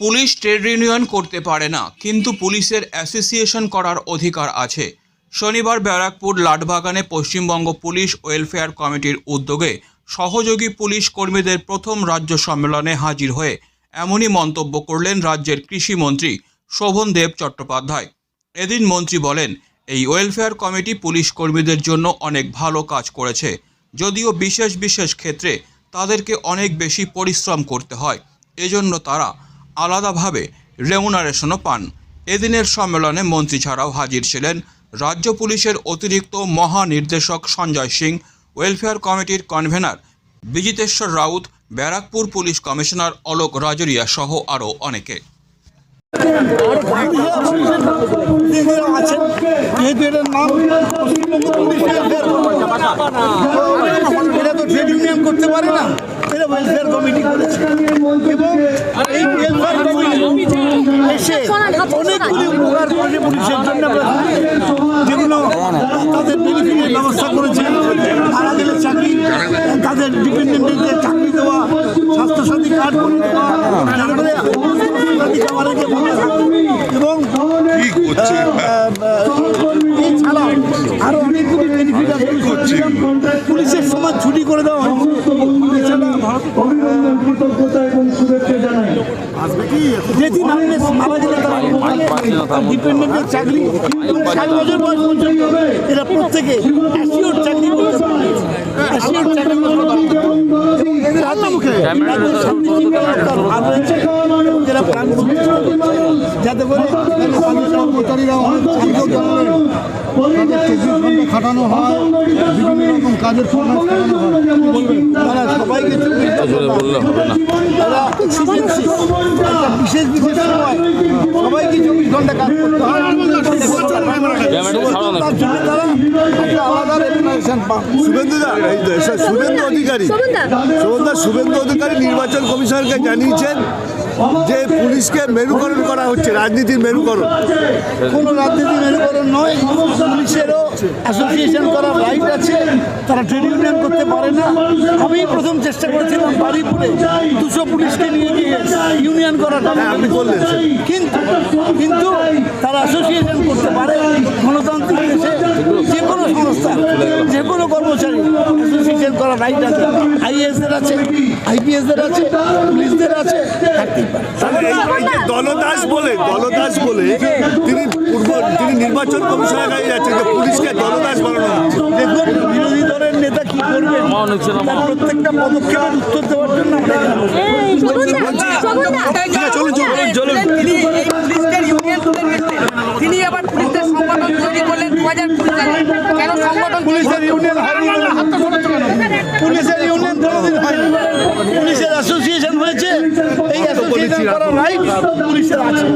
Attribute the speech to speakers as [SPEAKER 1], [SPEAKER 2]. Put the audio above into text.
[SPEAKER 1] Police trade union করতে পারে না, কিন্তু পুলিশের অ্যাসোসিয়েশন করার অধিকার আছে। শনিবার ব্যারাকপুর লাটবাগানে পশ্চিমবঙ্গ পুলিশ ওয়েলফেয়ার কমিটির উদ্যোগে সহযোগী পুলিশ কর্মীদের প্রথম রাজ্য সম্মেলনে হাজির হয়ে এমনই মন্তব্য করলেন রাজ্যের কৃষিমন্ত্রী শোভন দেব চট্টোপাধ্যায়। এদিন মন্ত্রী বলেন, এই ওয়েলফেয়ার কমিটি পুলিশ কর্মীদের জন্য অনেক ভালো কাজ করেছে। যদিও বিশেষ বিশেষ ক্ষেত্রে তাদেরকে অনেক বেশি পরিশ্রম করতে হয়, এজন্য তারা আলাদাভাবে রেমুনারেশনও পান। এদিনের সম্মেলনে মন্ত্রী ছাড়াও হাজির ছিলেন রাজ্য পুলিশের অতিরিক্ত মহানির্দেশক সঞ্জয় সিং, ওয়েলফেয়ার কমিটির convener Bijiteshwar Raut, Barrackpore police commissioner Alok Rajoria সহ আরও অনেকে।
[SPEAKER 2] করতে পারে না। এবং এসে অনেকগুলি উপকার করেছে পুলিশের জন্য আমরা যেগুলো তাদের বেনিফিটের ব্যবস্থা করেছে। মারা গেলে চাকরি তাদের ডিপেন্ডেন্টদের চাকরি দেওয়া স্বাস্থ্যসাথী কার্ড করে দেওয়া এবং এছাড়াও আরও অনেকগুলি বেনিফিট আছে। পুলিশের সময় ছুটি করে দেওয়া হয় এছাড়া যেদিন ডিপেন্ডেন্টের চাকরি ষাট বছর বয়স পর্যন্ত এরা প্রত্যেকে অ্যাসিওর চাকরি করতে পারে। অ্যাসিওর এদের হাতে যারা প্রাণ যাতে করে খাটানো হয়। বিভিন্ন রকম কাজের সবাইকে হয় একটা আলাদা রেগুলেশন পান
[SPEAKER 3] শুভেন্দু অধিকারী শুভেন্দু অধিকারী নির্বাচন কমিশনকে জানিয়েছেন যে পুলিশকে মেরুকরণ করা হচ্ছে রাজনীতির মেরুকরণ
[SPEAKER 2] কোনো রাজনীতি মেরুকরণ নয় পুলিশেরও অ্যাসোসিয়েশন করার রাইট আছে তারা ট্রেড ইউনিয়ন করতে পারে না। আমি প্রথম চেষ্টা করেছিলাম বাড়িপুরে দুশো পুলিশকে নিয়ে গিয়ে ইউনিয়ন করার
[SPEAKER 3] হ্যাঁ, আপনি করলেন
[SPEAKER 2] কিন্তু কিন্তু তারা অ্যাসোসিয়েশন করতে পারে গণতান্ত্রিক দেশে যে কোনো সংস্থা যে কোনো কর্মচারী অ্যাসোসিয়েশন করার রাইট আছে। আইএসদের আছে আইপিএসদের আছে পুলিশদের আছে থাকতেই পারে
[SPEAKER 3] তাহলে এই এই যে দলদাস বলে দলদাস বলে তিনি পূর্ব তিনি নির্বাচন কমিশনের কাছে যাচ্ছেন যে পুলিশকে দলদাস বানানো হচ্ছে।
[SPEAKER 2] দেখুন বিরোধী দলের নেতা কি করবে প্রত্যেকটা পদক্ষেপের উত্তর দেওয়ার জন্য।
[SPEAKER 3] চলুন চলুন
[SPEAKER 4] তিনি এই পুলিশদের ইউনিয়ন তুলে নিয়েছেন তিনি আবার পুলিশদের সংগঠন তৈরি করলেন দু হাজার কুড়ি সালে। কেন সংগঠন
[SPEAKER 2] পুলিশের ইউনিয়ন পুলিশের ইউনিয়ন কোনোদিন হয়নি। পুলিশের অ্যাসোসিয়েশন হয়েছে। করার রাইট? পুলিশের আছে।